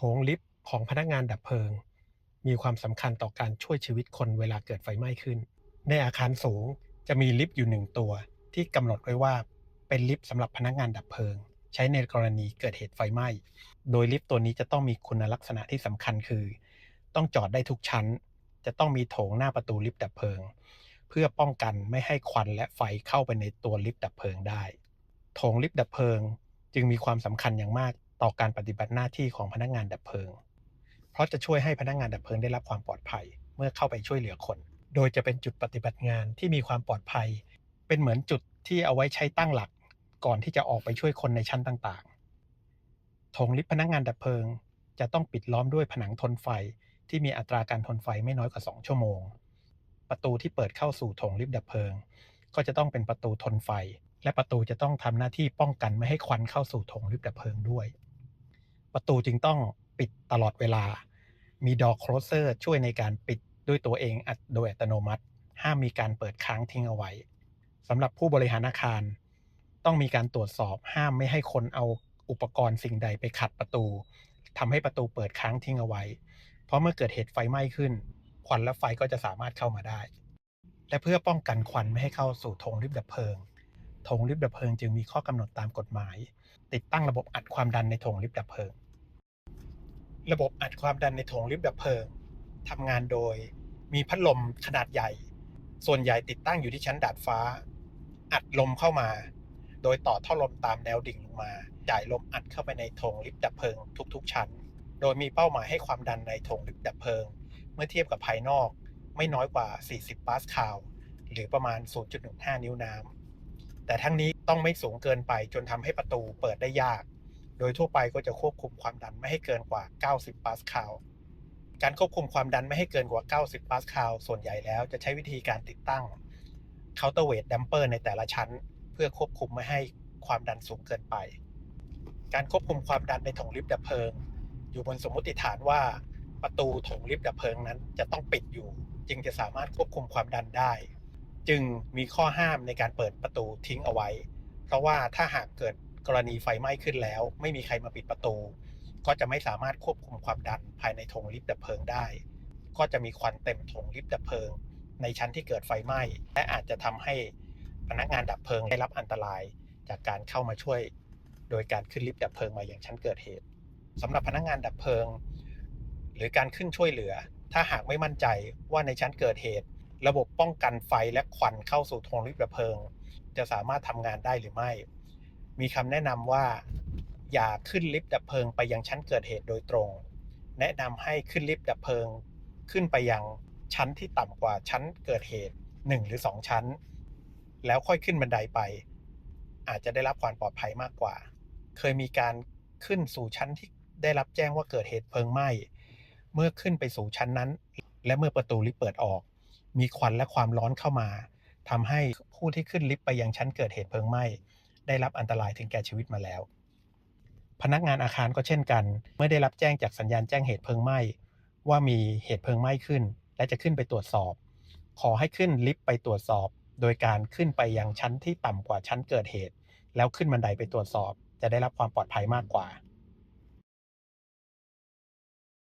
โถงลิฟต์ของพนักงานดับเพลิง มีความสำคัญต่อการช่วยชีวิตคนเวลาเกิดไฟไหม้ขึ้น ในอาคารสูงจะมีลิฟต์อยู่หนึ่งตัว ที่กำหนดไว้ว่าเป็นลิฟต์สำหรับพนักงานดับเพลิง ใช้ในกรณีเกิดเหตุไฟไหม้ โดยลิฟต์ตัวนี้จะต้องมีคุณลักษณะที่สำคัญคือ ต้องจอดได้ทุกชั้น จะต้องมีโถงหน้าประตูลิฟต์ดับเพลิง เพื่อป้องกันไม่ให้ควันและไฟเข้าไปในตัวลิฟต์ดับเพลิงได้ โถงลิฟต์ดับเพลิง จึงมีความสำคัญอย่างมาก ต่อการปฏิบัติหน้าที่ของพนักงานดับเพลิง เพราะจะช่วยให้พนักงานดับเพลิงได้รับความปลอดภัยเมื่อเข้าไปช่วยเหลือคน โดยจะเป็นจุดปฏิบัติงานที่มีความปลอดภัย เป็นเหมือนจุดที่เอาไว้ใช้ตั้งหลัก ก่อนที่จะออกไปช่วยคนในชั้นต่างๆโถงลิฟต์พนักงานดับเพลิง จะต้องปิดล้อมด้วยผนังทนไฟที่มีอัตราการทนไฟไม่น้อยกว่า 2 ชั่วโมง ประตูที่เปิดเข้าสู่โถงลิฟต์ดับเพลิง ก็จะต้องเป็นประตูทนไฟ และประตูจะต้องทำหน้าที่ป้องกันไม่ให้ควันเข้าสู่โถงลิฟต์ดับเพลิงด้วย ประตูจึงต้องปิดตลอดเวลา มีดอ r closer ช่วยในการปิดด้วยตัวเองอัตโดยอัตโนมัติ ห้ามมีการเปิดค้างทิ้งเอาไว้สำหรับผู้บริหารอาคาร ต้องมีการตรวจสอบห้ามไม่ให้คนเอาอุปกรณ์สิ่งใดไปขัดประตูทำให้ประตูเปิดค้างทิ้งเอาไว้ เพราะเมื่อเกิดเหตุไฟไหม้ขึ้น ควันและไฟก็จะสามารถเข้ามาได้ และเพื่อป้องกันควันไม่ให้เข้าสู่โถงลิฟต์ดับเพลิงโถงลิฟต์ดับเพลิงจึงมีข้อกำหนดตามกฎหมาย ติดตั้งระบบอัดความดันในโถงลิฟต์ดับเพลิง ระบบอัดความดันในโถงลิฟต์ดับเพลิงทำงานโดย มีพัดลมขนาดใหญ่ ส่วนใหญ่ติดตั้งอยู่ที่ชั้นดาดฟ้า อัดลมเข้ามา โดยต่อท่อลมตามแนวดิ่งลงมาจ่ายลมอัดเข้าไปในโถงลิฟต์ดับเพลิงทุก ๆ ชั้น โดยมีเป้าหมายให้ความดันในโถงลิฟต์ดับเพลิง เมื่อเทียบกับภายนอกไม่น้อยกว่า 40 ปาสคาล หรือประมาณ 0.15 นิ้วน้ำแต่ทั้งนี้ต้องไม่สูงเกินไปจนทำให้ประตูเปิดได้ยาก โดยทั่วไปก็จะควบคุมความดันไม่ให้เกินกว่า 90 ปาสคาล การควบคุมความดันไม่ให้เกินกว่า 90 ปาสคาล ส่วนใหญ่แล้วจะใช้วิธีการติดตั้ง counterweight damper ในแต่ละชั้น เพื่อควบคุมไม่ให้ความดันสูงเกินไป การควบคุมความดันในถงลิฟต์ดับเพลิง อยู่บนสมมติฐานว่าประตูถงลิฟต์ดับเพลิงนั้นจะต้องปิดอยู่ จึงจะสามารถควบคุมความดันได้ จึงมีข้อห้ามในการเปิดประตูทิ้งเอาไว้ เพราะว่าถ้าหากเกิด กรณีไฟไหม้ขึ้นแล้ว ไม่มีใครมาปิดประตู ก็จะไม่สามารถควบคุมความดันภายในโถงลิฟต์ดับเพลิงได้ ก็จะมีควันเต็มโถงลิฟต์ดับเพลิง ในชั้นที่เกิดไฟไหม้ และอาจจะทำให้พนักงานดับเพลิงได้รับอันตรายจากการเข้ามาช่วย โดยการขึ้นลิฟต์ดับเพลิงมาอย่างชั้นเกิดเหตุสำหรับพนักงานดับเพลิง หรือการขึ้นช่วยเหลือ ถ้าหากไม่มั่นใจว่าในชั้นเกิดเหตุ ระบบป้องกันไฟและควันเข้าสู่โถงลิฟต์ดับเพลิง จะสามารถทำงานได้หรือไม่ มีคำแนะนำว่า อย่าขึ้นลิฟต์ดับเพลิงไปยังชั้นเกิดเหตุโดยตรง แนะนำให้ขึ้นลิฟต์ดับเพลิง ขึ้นไปยังชั้นที่ต่ำกว่าชั้นเกิดเหตุ 1 หรือ 2 ชั้น แล้วค่อยขึ้นบันไดไป อาจจะได้รับความปลอดภัยมากกว่า เคยมีการขึ้นสู่ชั้นที่ได้รับแจ้งว่าเกิดเหตุเพลิงไหม้เมื่อขึ้นไปสู่ชั้นนั้น และเมื่อประตูลิฟต์เปิดออก มีควันและความร้อนเข้ามาทำให้ผู้ที่ขึ้นลิฟต์ไปยังชั้นเกิดเหตุเพลิงไหม้ ได้รับอันตรายถึงแก่ชีวิตมาแล้ว พนักงานอาคารก็เช่นกัน เมื่อได้รับแจ้งจากสัญญาณแจ้งเหตุเพลิงไหม้ว่ามีเหตุเพลิงไหม้ขึ้น และจะขึ้นไปตรวจสอบ ขอให้ขึ้นลิฟต์ไปตรวจสอบ โดยการขึ้นไปยังชั้นที่ต่ำกว่าชั้นเกิดเหตุ แล้วขึ้นบันไดไปตรวจสอบ จะได้รับความปลอดภัยมากกว่า